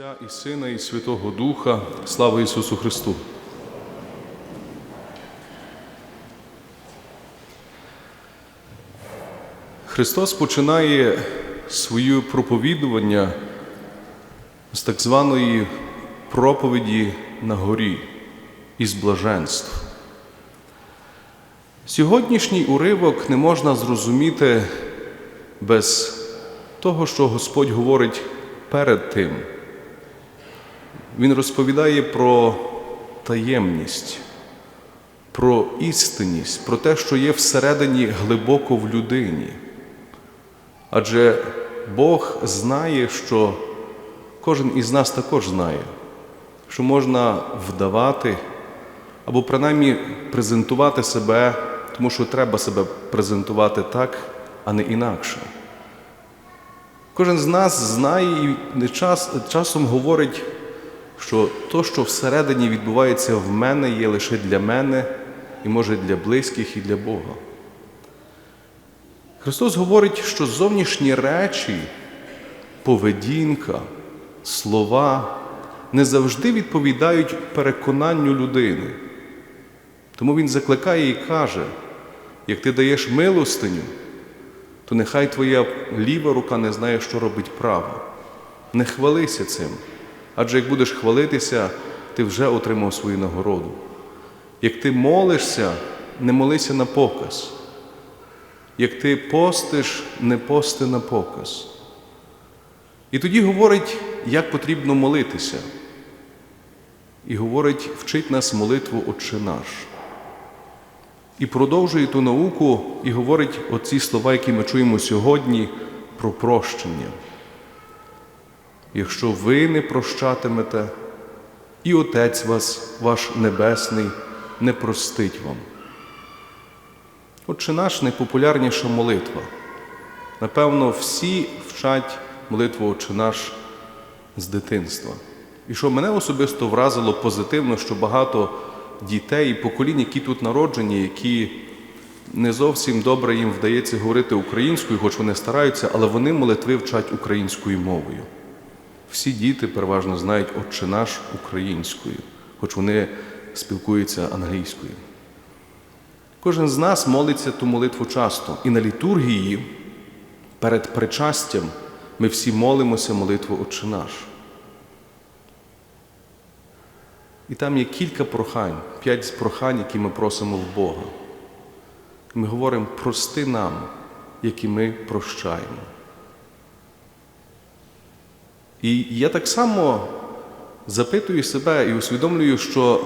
Отця і Сина, і Святого Духа, слава Ісусу Христу. Христос починає своє проповідування з так званої проповіді на горі із блаженств. Сьогоднішній уривок не можна зрозуміти без того, що Господь говорить перед тим. Він розповідає про таємність, про істинність, про те, що є всередині глибоко в людині. Адже Бог знає, що кожен із нас також знає, що можна вдавати або принаймні презентувати себе, тому що треба себе презентувати так, а не інакше. Кожен з нас знає і час, часом говорить, що то, що всередині відбувається в мене, є лише для мене і може для близьких і для Бога. Христос говорить, що зовнішні речі, поведінка, слова не завжди відповідають переконанню людини. Тому Він закликає і каже: як ти даєш милостиню, то нехай твоя ліва рука не знає, що робить права. Не хвалися цим. Адже як будеш хвалитися, ти вже отримав свою нагороду. Як ти молишся, не молися на показ. Як ти постиш, не пости на показ. І тоді говорить, як потрібно молитися. І говорить, вчить нас молитву Отче наш. І продовжує ту науку і говорить оці слова, які ми чуємо сьогодні, про прощення. Якщо ви не прощатимете, і Отець вас, ваш Небесний, не простить вам. Отче наш найпопулярніша молитва. Напевно, всі вчать молитву Отче наш з дитинства. І що мене особисто вразило позитивно, що багато дітей і поколінь, які тут народжені, які не зовсім добре їм вдається говорити українською, хоч вони стараються, але вони молитви вчать українською мовою. Всі діти переважно знають Отче наш українською, хоч вони спілкуються англійською. Кожен з нас молиться ту молитву часто. І на літургії перед причастям ми всі молимося молитву Отче наш. І там є кілька прохань, п'ять з прохань, які ми просимо в Бога. Ми говоримо, прости нам, які ми прощаємо. І я так само запитую себе і усвідомлюю, що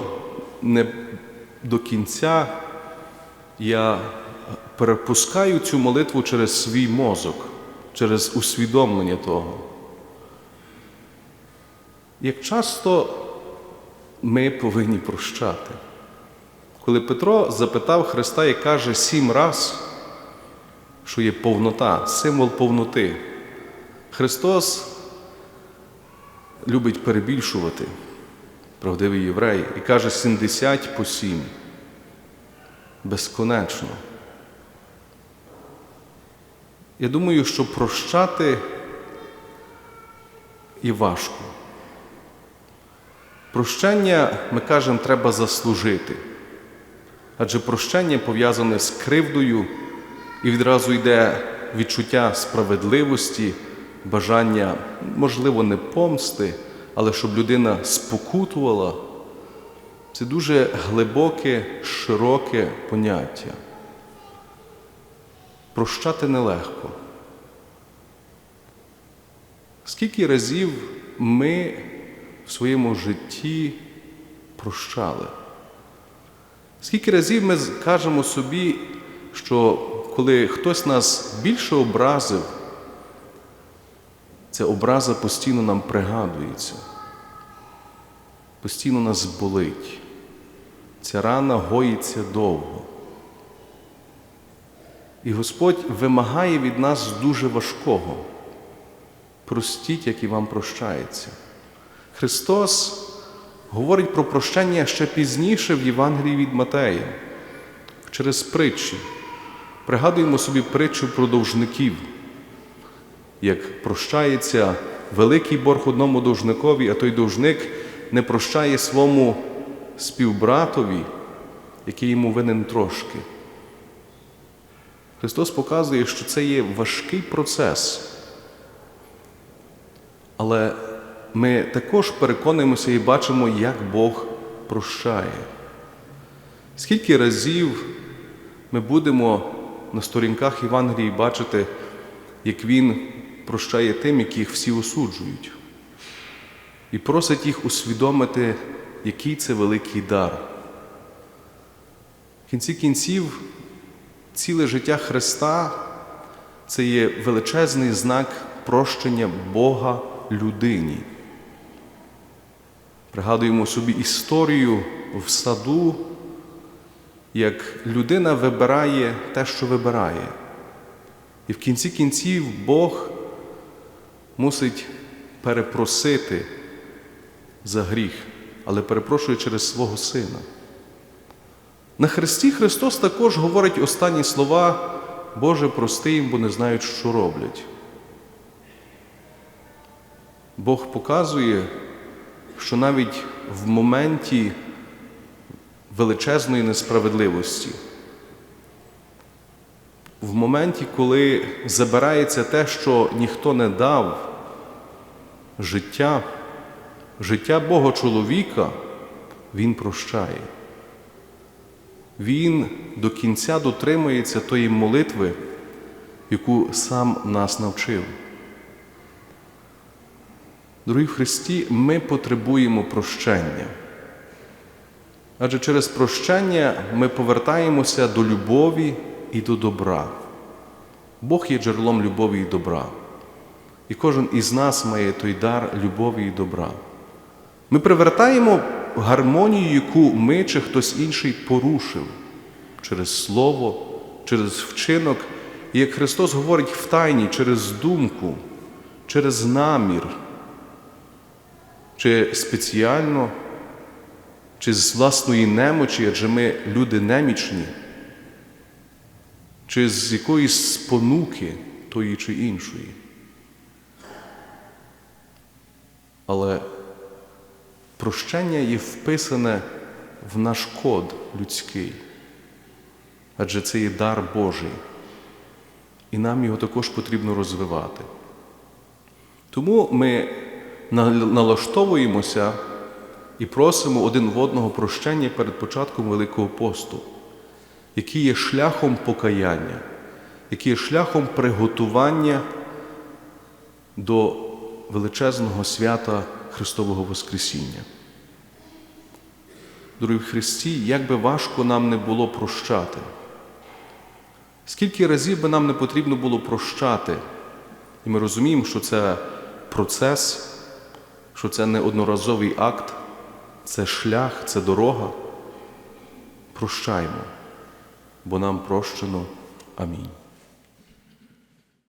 не до кінця я перепускаю цю молитву через свій мозок, через усвідомлення того. Як часто ми повинні прощати. Коли Петро запитав Христа і каже сім раз, що є повнота, символ повноти, Христос любить перебільшувати, правдивий єврей, і каже 70 по 7. Безконечно. Я думаю, що прощати і важко. Прощення, ми кажемо, треба заслужити. Адже прощення пов'язане з кривдою і відразу йде відчуття справедливості, бажання, можливо, не помсти, але щоб людина спокутувала. Це дуже глибоке, широке поняття. Прощати нелегко. Скільки разів ми в своєму житті прощали? Скільки разів ми кажемо собі, що коли хтось нас більше образив, ця образа постійно нам пригадується, постійно нас болить. Ця рана гоїться довго. І Господь вимагає від нас дуже важкого. Простіть, як і вам прощається. Христос говорить про прощення ще пізніше в Євангелії від Матея, через притчі. Пригадуємо собі притчу про довжників, як прощається великий борг одному должникові, а той должник не прощає своєму співбратові, який йому винен трошки. Христос показує, що це є важкий процес. Але ми також переконуємося і бачимо, як Бог прощає. Скільки разів ми будемо на сторінках Євангелії бачити, як Він прощає тим, яких всі осуджують, і просить їх усвідомити, який це великий дар. В кінці кінців, ціле життя Христа це є величезний знак прощення Бога людині. Пригадуємо собі історію в саду, як людина вибирає те, що вибирає. І в кінці кінців Бог мусить перепросити за гріх, але перепрошує через свого Сина. На Христі Христос також говорить останні слова, Боже, прости їм, бо не знають, що роблять. Бог показує, що навіть в моменті величезної несправедливості, в моменті, коли забирається те, що ніхто не дав, життя, життя Бога чоловіка, Він прощає. Він до кінця дотримується тої молитви, яку сам нас навчив. Дорогі Христі, ми потребуємо прощення. Адже через прощення ми повертаємося до любові і до добра. Бог є джерелом любові і добра. І кожен із нас має той дар любові і добра. Ми привертаємо гармонію, яку ми чи хтось інший порушив через слово, через вчинок, і як Христос говорить в тайні, через думку, через намір, чи спеціально, чи з власної немочі, адже ми люди немічні, чи з якоїсь спонуки тої чи іншої. Але прощення є вписане в наш код людський, адже це є дар Божий, і нам його також потрібно розвивати. Тому ми налаштовуємося і просимо один в одного прощення перед початком Великого посту, який є шляхом покаяння, який є шляхом приготування до величезного свята Христового Воскресіння. Дорогі в Христі, як би важко нам не було прощати, скільки разів би нам не потрібно було прощати, і ми розуміємо, що це процес, що це не одноразовий акт, це шлях, це дорога. Прощаймо, бо нам прощено. Амінь.